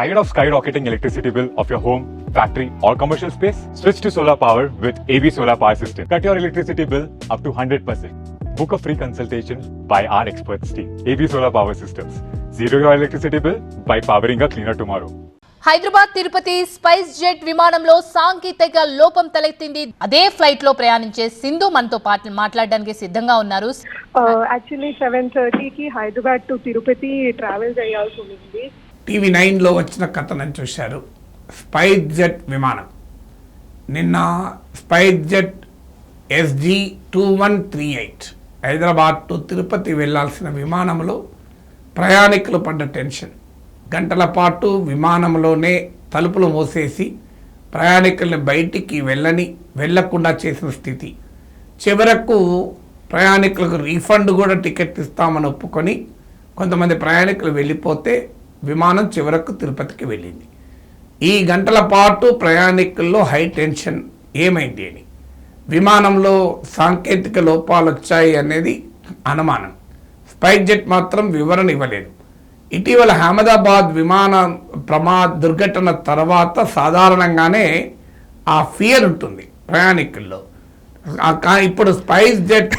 Tired of skyrocketing electricity bill of your home, factory, or commercial space? Switch to solar power with AB Solar Power System. Cut your electricity bill up to 100%. Book a free consultation by our experts team. AB Solar Power Systems. Zero your electricity bill by powering a cleaner tomorrow. Hyderabad Tirupati SpiceJet విమానంలో సాంకేతిక లోపం తలెత్తింది అదే ఫ్లైట్లో ప్రయాణించే సింధు మనతో పాటు మాట్లాడడానికి సిద్ధంగా ఉన్నారు యాక్చువల్లీ సెవెన్ థర్టీకి హైదరాబాద్ టు తిరుపతి ట్రావెల్ చేయాల్సి ఉంది టీవీ నైన్లో వచ్చిన కథనం చూశారు. స్పైస్ జెట్ విమానం. నిన్న SpiceJet SG two one three eight. Hyderabad to Tirupati వెళ్ళాల్సిన విమానంలో ప్రయాణికులు పడ్డ టెన్షన్. గంటల పాటు విమానంలోనే తలుపులు మూసేసి ప్రయాణికుల్ని బయటికి వెళ్ళని వెళ్ళకుండా చేసిన స్థితి. చివరకు ప్రయాణికులకు రీఫండ్ కూడా టికెట్ ఇస్తామని ఒప్పుకొని కొంతమంది ప్రయాణికులు వెళ్ళిపోతే విమానం చివరకు తిరుపతికి వెళ్ళింది. ఈ గంటల పాటు ప్రయాణికుల్లో హై టెన్షన్ ఏమైంది అని. విమానంలో సాంకేతిక లోపాలు వచ్చాయి అనేది అనుమానం. స్పైస్ జెట్ మాత్రం వివరణ ఇవ్వలేదు. ఇటీవల అహ్మదాబాద్ విమాన ప్రమాద దుర్ఘటన తర్వాత సాధారణంగానే ఆ ఫియర్ ఉంటుంది ప్రయాణికుల్లో. ఇప్పుడు స్పైస్ జెట్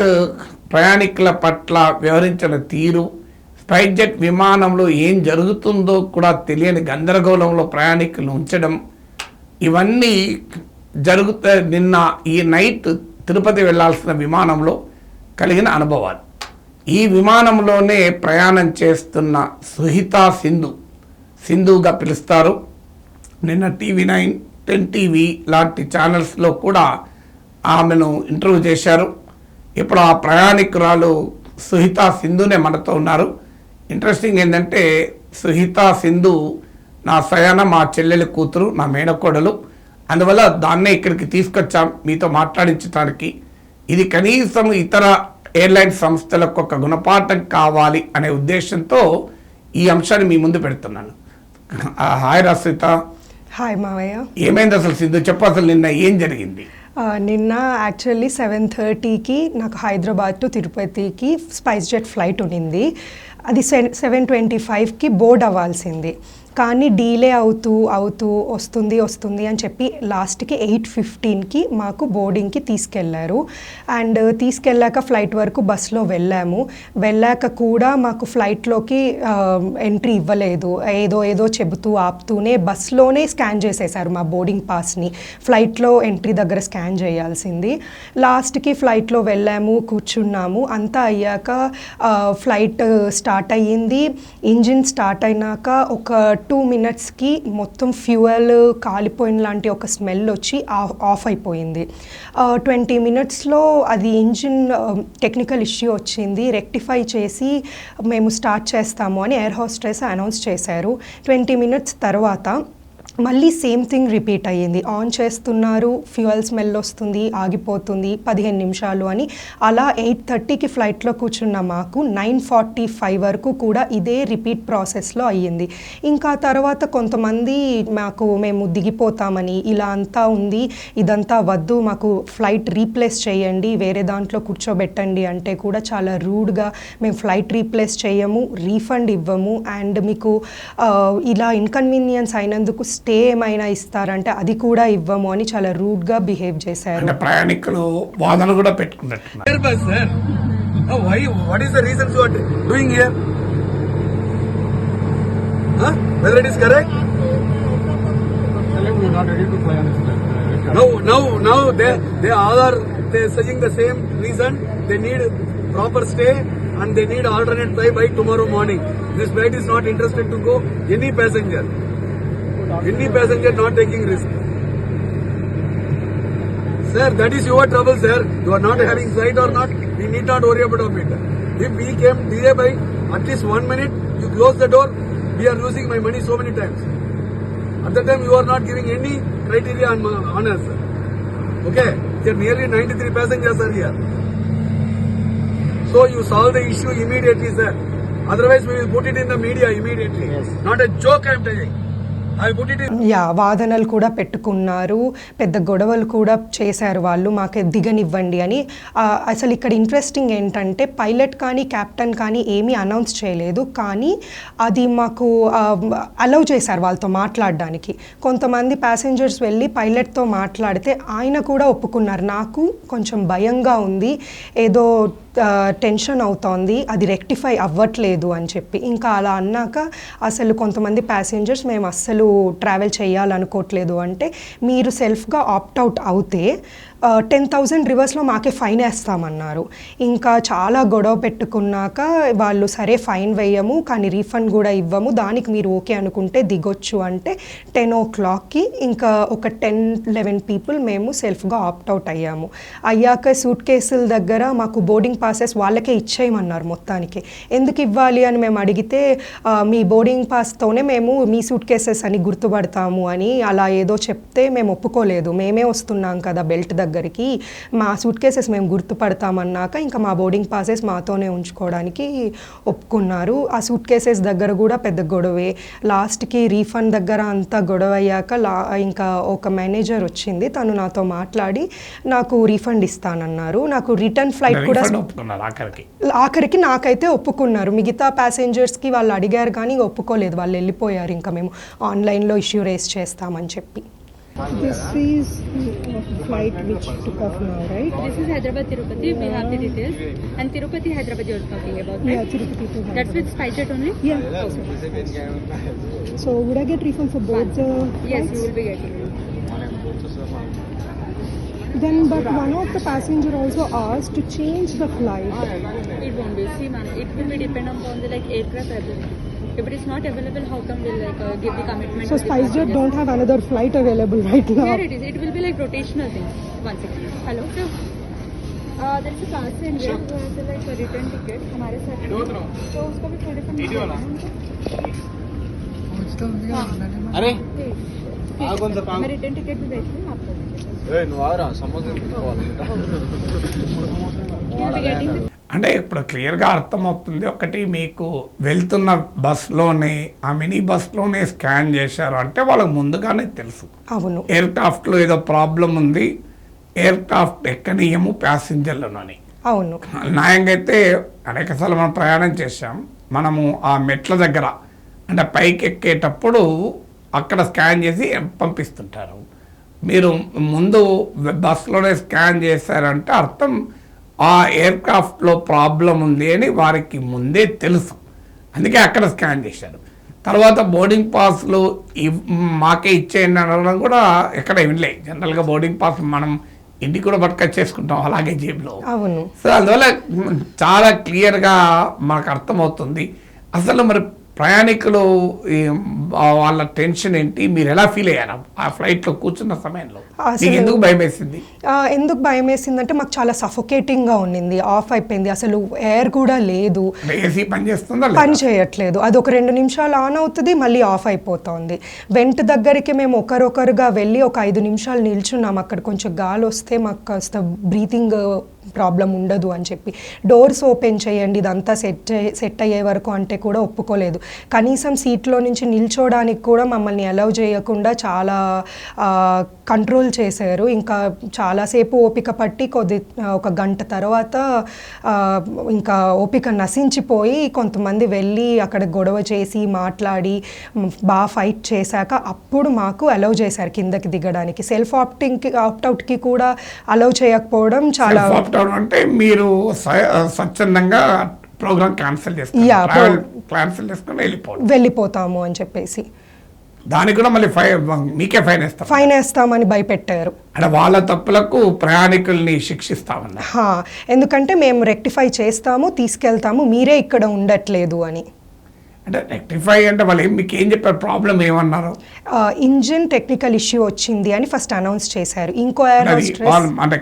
ప్రయాణికుల పట్ల వ్యవహరించిన తీరు స్పైస్ జెట్ విమానంలో ఏం జరుగుతుందో కూడా తెలియని గందరగోళంలో ప్రయాణికులు ఉంచడం ఇవన్నీ జరుగుతా నిన్న ఈ నైట్ తిరుపతి వెళ్ళాల్సిన విమానంలో కలిగిన అనుభవాలు. ఈ విమానంలోనే ప్రయాణం చేస్తున్న సుహితా సింధు సింధుగా పిలుస్తారు. నిన్న టీవీ నైన్ టెన్ టీవీ లాంటి ఛానల్స్లో కూడా ఆమెను ఇంటర్వ్యూ చేశారు. ఇప్పుడు ఆ ప్రయాణికురాలు సుహితా సింధునే మనతో ఉన్నారు. ఇంట్రెస్టింగ్ ఏంటంటే సుహితా సింధు నా సయాన మా చెల్లెలి కూతురు నా మేనకోడలు. అందువల్ల దాన్నే ఇక్కడికి తీసుకొచ్చాం మీతో మాట్లాడించడానికి ఇది కనీసం ఇతర ఎయిర్లైన్ సంస్థలకు ఒక గుణపాఠం కావాలి అనే ఉద్దేశంతో ఈ అంశాన్ని మీ ముందు పెడుతున్నాను. హాయ్ రసిత హాయ్ మావయ్య. ఏమైంది అసలు సిద్ధు చెప్పు అసలు నిన్న ఏం జరిగింది? నిన్న యాక్చువల్లీ సెవెన్ థర్టీకి నాకు హైదరాబాద్ టు తిరుపతికి స్పైస్ జెట్ ఫ్లైట్ ఉన్నింది అది సెవెన్ ట్వంటీ ఫైవ్కి బోర్డ్ అవ్వాల్సింది. కానీ డీలే అవుతూ అవుతూ వస్తుంది వస్తుంది అని చెప్పి లాస్ట్కి ఎయిట్ ఫిఫ్టీన్కి మాకు బోర్డింగ్కి తీసుకెళ్ళారు. అండ్ తీసుకెళ్ళాక ఫ్లైట్ వరకు బస్లో వెళ్ళాము. వెళ్ళాక కూడా మాకు ఫ్లైట్లోకి ఎంట్రీ ఇవ్వలేదు. ఏదో ఏదో చెబుతూ ఆపుతూనే బస్లోనే స్కాన్ చేసేసారు మా బోర్డింగ్ పాస్ని. ఫ్లైట్లో ఎంట్రీ దగ్గర స్కాన్ చేయాల్సింది. లాస్ట్కి ఫ్లైట్లో వెళ్ళాము కూర్చున్నాము. అంతా అయ్యాక ఫ్లైట్ స్టార్ట్ అయ్యింది. ఇంజిన్ స్టార్ట్ అయినాక ఒక టూ మినిట్స్కి మొత్తం ఫ్యూయల్ కాలిపోయిన లాంటి ఒక స్మెల్ వచ్చి ఆఫ్ అయిపోయింది. ట్వంటీ మినిట్స్లో అది ఇంజిన్ టెక్నికల్ ఇష్యూ వచ్చింది. రెక్టిఫై చేసి మేము స్టార్ట్ చేస్తాము అని ఎయిర్ హోస్టెస్ అనౌన్స్ చేశారు. ట్వంటీ మినిట్స్ తర్వాత మళ్ళీ సేమ్ థింగ్ రిపీట్ అయ్యింది. ఆన్ చేస్తున్నారు ఫ్యూయల్ స్మెల్ వస్తుంది ఆగిపోతుంది పదిహేను నిమిషాలు అని. అలా ఎయిట్ థర్టీకి ఫ్లైట్లో కూర్చున్న మాకు నైన్ ఫార్టీ ఫైవ్ వరకు కూడా ఇదే రిపీట్ ప్రాసెస్లో అయ్యింది. ఇంకా తర్వాత కొంతమంది మాకు మేము దిగిపోతామని ఇలా అంతా ఉంది ఇదంతా వద్దు మాకు ఫ్లైట్ రీప్లేస్ చేయండి వేరే దాంట్లో కూర్చోబెట్టండి అంటే కూడా చాలా రూడ్గా మేము ఫ్లైట్ రీప్లేస్ చేయము రీఫండ్ ఇవ్వము. అండ్ మీకు ఇలా ఇన్కన్వీనియన్స్ అయినందుకు స్టే స్టే ఏమైనా ఇస్తారంటే అది కూడా ఇవ్వము అని చాలా రూడ్గా బిహేవ్ చేశారు. ప్రయాణికులు వాదనలు కూడా పెట్టుకున్నట్టు proper stay and they need alternate fly by tomorrow morning this flight is not interested to go any passenger Any passenger not taking risk. Sir, that is your trouble, sir. You are not having flight or not, we need not worry about it. If we came delay by at least one minute, you close the door, we are losing my money so many times. At the time, you are not giving any criteria on, on us. sir. Okay? There are nearly 93 passengers are here. So you solve the issue immediately, sir. Otherwise, we will put it in the media immediately. Not a joke, I am telling. Yeah వాదనలు కూడా పెట్టుకున్నారు పెద్ద గొడవలు కూడా చేశారు వాళ్ళు మాకు దిగనివ్వండి అని. అసలు ఇక్కడ ఇంట్రెస్టింగ్ ఏంటంటే పైలట్ కానీ కెప్టెన్ కానీ ఏమీ అనౌన్స్ చేయలేదు కానీ అది మాకు అలౌ చేశారు వాళ్ళతో మాట్లాడడానికి. కొంతమంది ప్యాసింజర్స్ వెళ్ళి పైలట్తో మాట్లాడితే ఆయన కూడా ఒప్పుకున్నారు. నాకు కొంచెం భయంగా ఉంది. ఏదో టెన్షన్ అవుతోంది అది రెక్టిఫై అవ్వట్లేదు అని చెప్పి. ఇంకా అలా అన్నాక అసలు కొంతమంది ప్యాసింజర్స్ మేము అస్సలు ట్రావెల్ చేయాలనుకోవట్లేదు అంటే మీరు సెల్ఫ్గా ఆప్ట్అవుట్ అవుతే టెన్ థౌజండ్ రివర్స్లో మాకే ఫైన్ వేస్తామన్నారు. ఇంకా చాలా గొడవ పెట్టుకున్నాక వాళ్ళు సరే ఫైన్ వేయము కానీ రీఫండ్ కూడా ఇవ్వము దానికి మీరు ఓకే అనుకుంటే దిగొచ్చు అంటే టెన్ ఓ క్లాక్కి ఇంకా ఒక టెన్ లెవెన్ పీపుల్ మేము సెల్ఫ్గా ఆప్ట్అవుట్ అయ్యాము. అయ్యాక సూట్ కేసుల దగ్గర మాకు బోర్డింగ్ పాసెస్ వాళ్ళకే ఇచ్చేయమన్నారు మొత్తానికి. ఎందుకు ఇవ్వాలి అని మేము అడిగితే మీ బోర్డింగ్ పాస్తోనే మేము మీ సూట్ కేసెస్ అని గుర్తుపడతాము అని అలా ఏదో చెప్తే మేము ఒప్పుకోలేదు. మేమే వస్తున్నాం కదా బెల్ట్ దగ్గర. దగ్గరికి మా సూట్ కేసెస్ మేము గుర్తుపడతామన్నాక ఇంకా మా బోర్డింగ్ పాసెస్ మాతోనే ఉంచుకోవడానికి ఒప్పుకున్నారు. ఆ సూట్ కేసెస్ దగ్గర కూడా పెద్ద గొడవే. లాస్ట్కి రీఫండ్ దగ్గర అంతా గొడవ అయ్యాక లా ఇంకా ఒక మేనేజర్ వచ్చింది. తను నాతో మాట్లాడి నాకు రీఫండ్ ఇస్తానన్నారు. నాకు రిటర్న్ ఫ్లైట్ కూడా ఆఖరికి? నాకైతే ఒప్పుకున్నారు. మిగతా ప్యాసింజర్స్కి వాళ్ళు అడిగారు కానీ ఒప్పుకోలేదు. వాళ్ళు వెళ్ళిపోయారు. ఇంకా మేము ఆన్లైన్లో ఇష్యూ రేస్ చేస్తామని చెప్పి. This is uh, flight which took off now, right? This is Hyderabad Tirupati. We have the details. And Tirupati Hyderabad you're talking about, right? Yeah, Tirupati to That's with SpiceJet only? Yeah. So would I get refund for both the Yes, flights? you will be getting. Then, but one of the passenger also asked to change the flight. It won't be. See, ma'am, it will be depend upon the like aircraft availability. If it is not available, how come we'll like uh, give the commitment? So SpiceJet don't have another flight available right now. Here it is. It will be like rotational thing. One second. Hello. Sir. uh, there is a pass in here sure. where like a return ticket हमारे साथ तो उसको भी थोड़े से video वाला अरे आ कौन सा काम मैं रिटर्न टिकट भी देख रही हूँ आपको ए नो आ रहा समझ नहीं आ रहा అంటే ఇప్పుడు క్లియర్గా అర్థమవుతుంది. ఒకటి మీకు వెళ్తున్న బస్లోనే ఆ మినీ బస్లోనే స్కాన్ చేశారు అంటే వాళ్ళకి ముందుగానే తెలుసు. అవును. ఎయిర్ క్రాఫ్ట్లో ఏదో ప్రాబ్లం ఉంది. ఎయిర్ క్రాఫ్ట్ ఎక్కనీయము ప్యాసింజర్లనని అవును. న్యాయంగా అయితే అనేకసార్లు మనం ప్రయాణం చేశాం. మనము ఆ మెట్ల దగ్గర అంటే పైకి ఎక్కేటప్పుడు అక్కడ స్కాన్ చేసి పంపిస్తుంటారు. మీరు ముందు బస్సులోనే స్కాన్ చేశారంటే అర్థం ఆ ఎయిర్ క్రాఫ్ట్లో ప్రాబ్లం ఉంది అని వారికి ముందే తెలుసు. అందుకే అక్కడ స్కాన్ చేశారు. తర్వాత బోర్డింగ్ పాస్లు ఇవ్- మాకే ఇచ్చేయండి అనడం కూడా ఎక్కడ వినలే జనరల్గా బోర్డింగ్ పాస్ మనం ఇంటికి కూడా పట్టుకొచ్చేసుకుంటాం అలాగే జేబులో. అవును. సో అందువల్ల చాలా క్లియర్గా మనకు అర్థమవుతుంది. అసలు మరి ప్రయాణికులు వాళ్ళ టెన్షన్ ఏంటి? మీరు ఎలా ఫీల్ అయ్యారు? ఆ ఫ్లైట్లో కూర్చున్న సమయంలో. ఎందుకు భయం వేసింది ఎందుకు భయం వేసిందంటే మాకు చాలా సఫోకేటింగ్గా ఉండింది. ఆఫ్ అయిపోయింది. అసలు ఎయిర్ కూడా లేదు. అంటే ఏసీ పని చేస్తుందా పని లేదా? చేయట్లేదు. అది ఒక రెండు నిమిషాలు ఆన్ అవుతుంది మళ్ళీ ఆఫ్ అయిపోతుంది. వెంట దగ్గరికి మేము ఒకరొకరుగా వెళ్ళి ఒక ఐదు నిమిషాలు నిల్చున్నాం. అక్కడ కొంచెం గాలి వస్తే మాకు కాస్త బ్రీతింగ్ ప్రాబ్లం ఉండదు అని చెప్పి. డోర్స్ ఓపెన్ చేయండి ఇదంతా సెట్ సెట్ అయ్యే వరకు అంటే కూడా ఒప్పుకోలేదు. కనీసం సీట్లో నుంచి నిల్చోడానికి కూడా మమ్మల్ని అలౌ చేయకుండా చాలా కంట్రోల్ చేశారు. ఇంకా చాలాసేపు ఓపిక పట్టి కొద్ది ఒక గంట తర్వాత ఇంకా ఓపిక నశించిపోయి కొంతమంది వెళ్ళి అక్కడ గొడవ చేసి మాట్లాడి బాగా ఫైట్ చేశాక అప్పుడు మాకు అలౌ చేశారు కిందకి దిగడానికి. సెల్ఫ్ ఆప్టింగ్కి ఆప్ట్అవుట్కి కూడా అలౌ చేయకపోవడం చాలా Opt-out అంటే మీరు స్వచ్ఛందంగా ప్రోగ్రామ్ క్యాన్సిల్ pro- క్యాన్సిల్ చేసుకుని వెళ్ళిపోవడం వెళ్ళిపోతాము అని చెప్పేసి. దానికి కూడా మళ్ళీ ఫైన్ మీకే ఫైన్ ఇస్తారు ఫైన్ వేస్తామని భయపెట్టారు. అంటే వాళ్ళ తప్పులకు ప్రయాణికుల్ని శిక్షిస్తామన్నారు. హా, ఎందుకంటే మేము రెక్టిఫై చేస్తాము తీసుకెళ్తాము మీరే ఇక్కడ ఉండట్లేదు అని. అంటే రెక్టిఫై అంటే వాళ్ళు మీకు ఏం చెప్పారు? ప్రాబ్లం ఏమన్నారు? ఇంజిన్ టెక్నికల్ ఇష్యూ వచ్చింది అని ఫస్ట్ అనౌన్స్ చేశారు. ఇంకో హోస్ట్రెస్ అంటే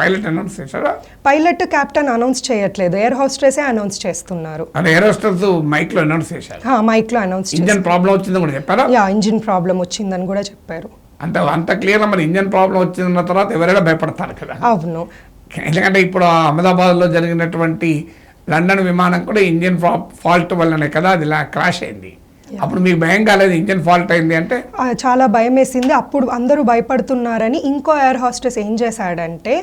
పైలట్ అనౌన్స్ చేశారా? పైలట్ కెప్టెన్ అనౌన్స్ చేయట్లేదు. ఎయిర్ హోస్ట్రెసే అనౌన్స్ చేస్తున్నారు. అంటే ఎయిర్ హోస్టల్స్ మైక్లో అనౌన్స్ చేశారు. మైక్లో అనౌన్స్ ఇంజన్ ప్రాబ్లం వచ్చిందని కూడా చెప్పారా? యా ఇంజిన్ ప్రాబ్లం వచ్చిందని కూడా చెప్పారు. అంత అంత క్లియర్ మరి ఇంజన్ ప్రాబ్లం వచ్చిన తర్వాత ఎవరైనా భయపడతారు కదా? అవును. ఎందుకంటే ఇప్పుడు అహ్మదాబాద్లో జరిగినటువంటి లండన్ విమానం కూడా ఇంజిన్ ఫాల్ట్ వల్లనే కదా అది ఇలా క్రాష్ అయింది. అప్పుడు మీకు భయం కాలేదు ఇంజన్ ఫాల్ట్ అయింది అంటే? చాలా భయం వేసింది. అప్పుడు అందరూ భయపడుతున్నారని ఇంకో ఎయిర్ హాస్టెస్ ఏం చేశాడంటే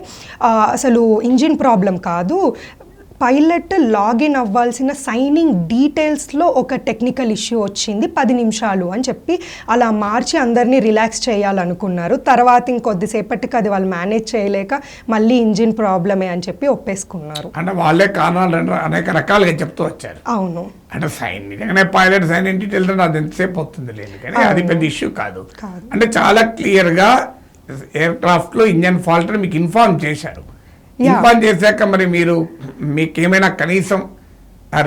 అసలు ఇంజిన్ ప్రాబ్లం కాదు. పైలట్ లాగిన్ అవ్వాల్సిన సైనింగ్ డీటెయిల్స్లో ఒక టెక్నికల్ ఇష్యూ వచ్చింది. పది నిమిషాలు అని చెప్పి అలా మార్చి అందరినీ రిలాక్స్ చేయాలనుకున్నారు. తర్వాత ఇంకొద్దిసేపటికి అది వాళ్ళు మేనేజ్ చేయలేక మళ్ళీ ఇంజిన్ ప్రాబ్లమే అని చెప్పి ఒప్పేసుకున్నారు. అంటే వాళ్ళే కారణాలు అనేక రకాలుగా చెప్తూ వచ్చారు. అవును. అంటే సైన్ నిజంగానే పైలట్ సైన్ డీటెయిల్స్ అది ఎంతసేపు అవుతుంది లేదు కానీ అది పెద్ద ఇష్యూ కాదు. అంటే చాలా క్లియర్గా ఎయిర్ క్రాఫ్ట్లో ఇంజన్ ఫాల్ట్ మీకు ఇన్ఫార్మ్ చేశారు. ఇన్ఫార్మ్ చేశాక మరి మీరు మీకు ఏమైనా కనీసం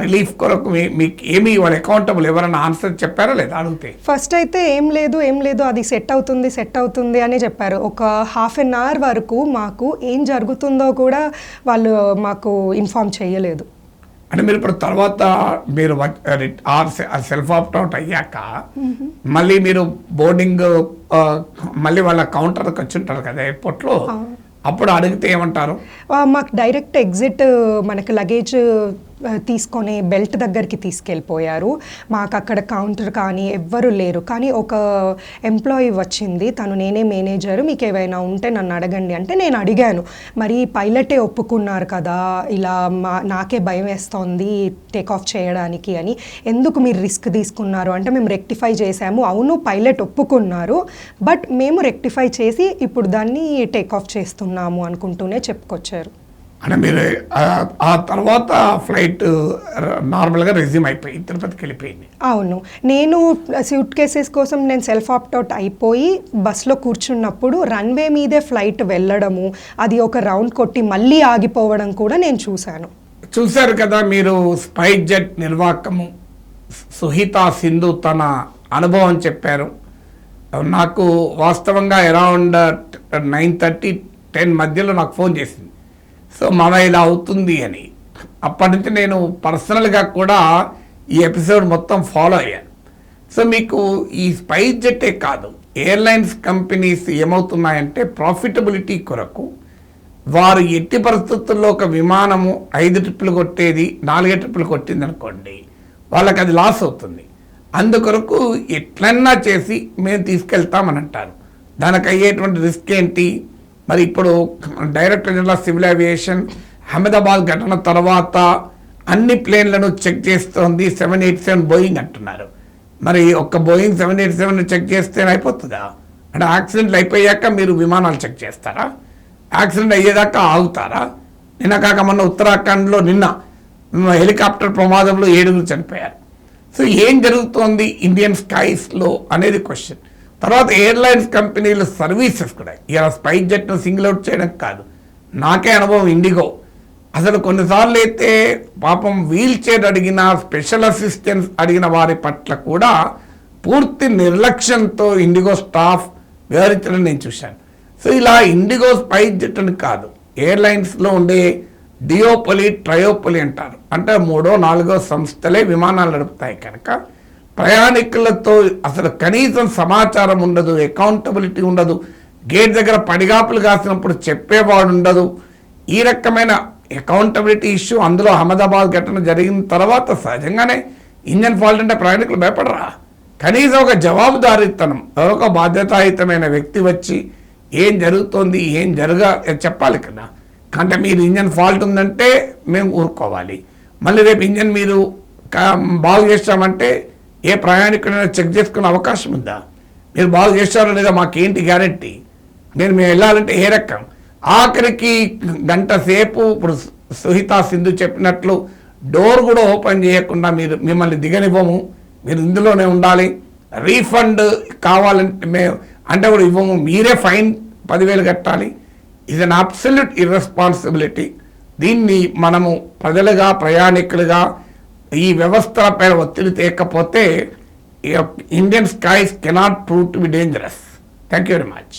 రిలీఫ్ కొరకు మీకు ఏమి వాళ్ళ అకౌంటబుల్ ఎవరైనా ఆన్సర్ చెప్పారా లేదా అడిగితే? ఫస్ట్ అయితే ఏం లేదు ఏం లేదు అది సెట్ అవుతుంది సెట్ అవుతుంది అని చెప్పారు. ఒక హాఫ్ అన్ అవర్ వరకు మాకు ఏం జరుగుతుందో కూడా వాళ్ళు మాకు ఇన్ఫామ్ చేయలేదు. అంటే మీరు ఇప్పుడు తర్వాత మీరు సెల్ఫ్ ఆప్ట్ అవుట్ అయ్యాక మళ్ళీ మీరు బోర్డింగ్ మళ్ళీ వాళ్ళ కౌంటర్కి వచ్చి ఉంటారు కదా ఎయిర్పోర్ట్లో అప్పుడు అడిగితే ఏమంటారు? మాకు డైరెక్ట్ ఎగ్జిట్ మనకి లగేజ్ తీసుకొని బెల్ట్ దగ్గరికి తీసుకెళ్ళిపోయారు. మాకు అక్కడ కౌంటర్ కానీ ఎవ్వరు లేరు. కానీ ఒక ఎంప్లాయీ వచ్చింది. తను నేనే మేనేజర్. మీకు ఏవైనా ఉంటే నన్ను అడగండి అంటే నేను అడిగాను. మరి పైలటే ఒప్పుకున్నారు కదా ఇలా మా నాకే భయం వేస్తోంది టేక్ ఆఫ్ చేయడానికి అని. ఎందుకు మీరు రిస్క్ తీసుకున్నారు? అంటే మేము రెక్టిఫై చేసాము అవును పైలట్ ఒప్పుకున్నారు. బట్ మేము రెక్టిఫై చేసి ఇప్పుడు దాన్ని టేక్ ఆఫ్ చేస్తున్నాము అనుకుంటూనే చెప్పుకొచ్చారు. అంటే మీరు ఆ- తర్వాత ఫ్లైట్ నార్మల్గా రెజ్యూమ్ అయిపోయి తిరుపతికి వెళ్ళిపోయింది. అవును. నేను సూట్ కేసెస్ కోసం నేను సెల్ఫ్ ఆప్ట్అవుట్ అయిపోయి బస్లో కూర్చున్నప్పుడు రన్వే మీదే ఫ్లైట్ వెళ్ళడము అది ఒక రౌండ్ కొట్టి మళ్ళీ ఆగిపోవడం కూడా నేను చూశాను. చూశారు కదా మీరు స్పైస్ జెట్ నిర్వాహకము సుహిత సింధు తన అనుభవం చెప్పారు. నాకు వాస్తవంగా అరౌండ్ నైన్ థర్టీ టెన్ మధ్యలో నాకు ఫోన్ చేసింది. సో మన ఇలా అవుతుంది అని. అప్పటి నుంచి నేను పర్సనల్గా కూడా ఈ ఎపిసోడ్ మొత్తం ఫాలో అయ్యాను. సో మీకు ఈ స్పైస్ జెట్టే కాదు ఎయిర్లైన్స్ కంపెనీస్ ఏమవుతున్నాయంటే ప్రాఫిటబిలిటీ కొరకు వారు ఎట్టి పరిస్థితుల్లో ఒక విమానము ఐదు ట్రిప్పులు కొట్టేది నాలుగే ట్రిప్పులు కొట్టింది అనుకోండి వాళ్ళకి అది లాస్ అవుతుంది. అందుకొరకు ఎట్లన్నా చేసి మేము తీసుకెళ్తామని అంటారు. దానికి అయ్యేటువంటి రిస్క్ ఏంటి? మరి ఇప్పుడు director general civil aviation Ahmedabad ఘటన తర్వాత అన్ని ప్లేన్లను చెక్ చేస్తోంది సెవెన్ ఎయిట్ సెవెన్ బోయింగ్ అంటున్నారు. మరి ఒక్క Boeing seven eight seven check చేస్తే అయిపోతుందా? అంటే యాక్సిడెంట్లు అయిపోయాక మీరు విమానాలు చెక్ చేస్తారా? యాక్సిడెంట్ అయ్యేదాకా ఆగుతారా? నిన్న కాక మొన్న ఉత్తరాఖండ్లో నిన్న హెలికాప్టర్ ప్రమాదంలో ఏడుగురు చనిపోయారు. సో ఏం జరుగుతోంది ఇండియన్ స్కైస్లో అనేది క్వశ్చన్. తర్వాత ఎయిర్లైన్స్ కంపెనీల సర్వీసెస్ కూడా. ఇలా స్పైస్ జెట్ను సింగిల్ అవుట్ చేయడం కాదు. నాకే అనుభవం ఇండిగో. అసలు కొన్నిసార్లు అయితే పాపం వీల్ చైర్ అడిగిన స్పెషల్ అసిస్టెన్స్ అడిగిన వారి పట్ల కూడా పూర్తి నిర్లక్ష్యంతో ఇండిగో స్టాఫ్ వివరించడం నేను చూశాను. సో ఇలా ఇండిగో స్పైస్ జెట్ అని కాదు. ఎయిర్లైన్స్లో ఉండే డియోపొలి ట్రయోపొలి అంటారు. అంటే మూడో నాలుగో సంస్థలే విమానాలు నడుపుతాయి కనుక ప్రయాణికులతో అసలు కనీసం సమాచారం ఉండదు అకౌంటబిలిటీ ఉండదు. గేట్ దగ్గర పడిగాపులు కాసినప్పుడు చెప్పేవాడు ఉండదు. ఈ రకమైన అకౌంటబిలిటీ ఇష్యూ అందులో అహ్మదాబాద్ ఘటన జరిగిన తర్వాత సహజంగానే ఇంజన్ ఫాల్ట్ అంటే ప్రయాణికులు భయపడరా? కనీసం ఒక జవాబుదారీతనం ఒక బాధ్యతాయుతమైన వ్యక్తి వచ్చి ఏం జరుగుతోంది ఏం జరగ చెప్పాలి కదా. అంటే మీరు ఇంజన్ ఫాల్ట్ ఉందంటే మేము ఊరుకోవాలి. మళ్ళీ రేపు ఇంజన్ మీరు బాగు చేస్తామంటే ఏ ప్రయాణికుడైనా చెక్ చేసుకునే అవకాశం ఉందా? మీరు బాగు చేస్తారో లేదా మాకేంటి గ్యారెంటీ? నేను మేము వెళ్ళాలంటే ఏ రకం? ఆఖరికి గంట సేపు ఇప్పుడు సుహిత సింధు చెప్పినట్లు డోర్ కూడా ఓపెన్ చేయకుండా మీరు మిమ్మల్ని దిగనివ్వము. మీరు ఇందులోనే ఉండాలి. రీఫండ్ కావాలంటే మేము అంటే కూడా ఇవ్వము. మీరే ఫైన్ పదివేలు కట్టాలి. ఇది అన్ అబ్సల్యూట్ ఇర్రెస్పాన్సిబిలిటీ. దీన్ని మనము ప్రజలుగా ప్రయాణికులుగా ఈ వ్యవస్థలపై ఒత్తిడి తేకపోతే Indian skies cannot prove to be dangerous. Thank you very much